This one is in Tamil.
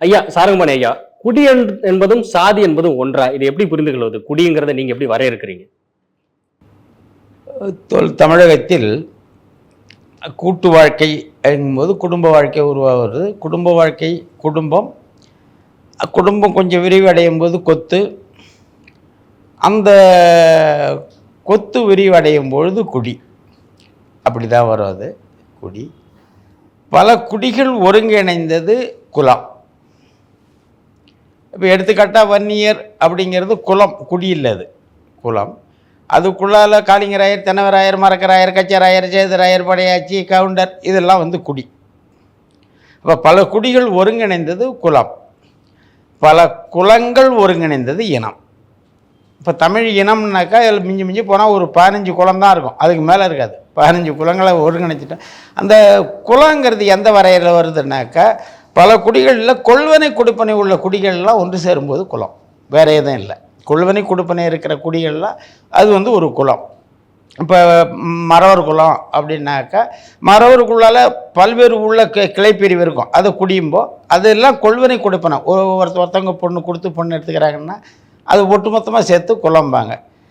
ஐயா சாரங்கமணி ஐயா குடி என்பதும் சாதி என்பதும் ஒன்றா? இது எப்படி புரிந்து கொள்வது குடிங்கிறத நீங்க எப்படி வரையறுக்கிறீங்க? தொல் தமிழகத்தில் கூட்டு வாழ்க்கை என்பது குடும்ப வாழ்க்கை உருவாகிறது. குடும்ப வாழ்க்கை குடும்பம் குடும்பம் கொஞ்சம் விரிவடையும் போது கொத்து. அந்த கொத்து விரிவடையும் பொழுது குடி. அப்படி தான் வரும் அது குடி. பல குடிகள் ஒருங்கிணைந்தது குலம் இப்போ எடுத்துக்காட்டால் வன்னியர் அப்படிங்கிறது குலம் குடி இல்லை அது. குலம் அதுக்குள்ளால் காளிங்கராயர் தென்னவராயர் மரக்கராயர் கச்சராயர் சேதராயர் படையாச்சி கவுண்டர் இதெல்லாம் வந்து குடி. இப்போ பல குடிகள் ஒருங்கிணைந்தது குலம் பல குலங்கள் ஒருங்கிணைந்தது இனம். இப்போ தமிழ் இனம்னாக்கா அதில் மிஞ்சி மிஞ்சி போனால் ஒரு பதினஞ்சு குலம் தான் இருக்கும். அதுக்கு மேலே இருக்காது. பதினஞ்சு குலங்களை ஒருங்கிணைச்சிட்டா அந்த குலங்கிறது எந்த வரையில் வருதுன்னாக்கா பல குடிகளில் கொள்வனை கொடுப்பனை உள்ள குடிகள்லாம் ஒன்று சேரும்போது குளம். வேற எதுவும் இல்லை. கொள்வனை கொடுப்பனை இருக்கிற குடிகள்லாம் அது வந்து ஒரு குளம். இப்போ மறவர் குளம் அப்படின்னாக்கா மறவருக்குள்ளால பல்வேறு உள்ள கி கிளைப்பிரிவு இருக்கும். அதை குடியும்போ அதெல்லாம் கொள்வனை கொடுப்பனை. ஒரு ஒருத்த ஒருத்தவங்க பொண்ணு கொடுத்து பொண்ணு எடுத்துக்கிறாங்கன்னா அது ஒட்டுமொத்தமாக சேர்த்து குளம்பாங்க.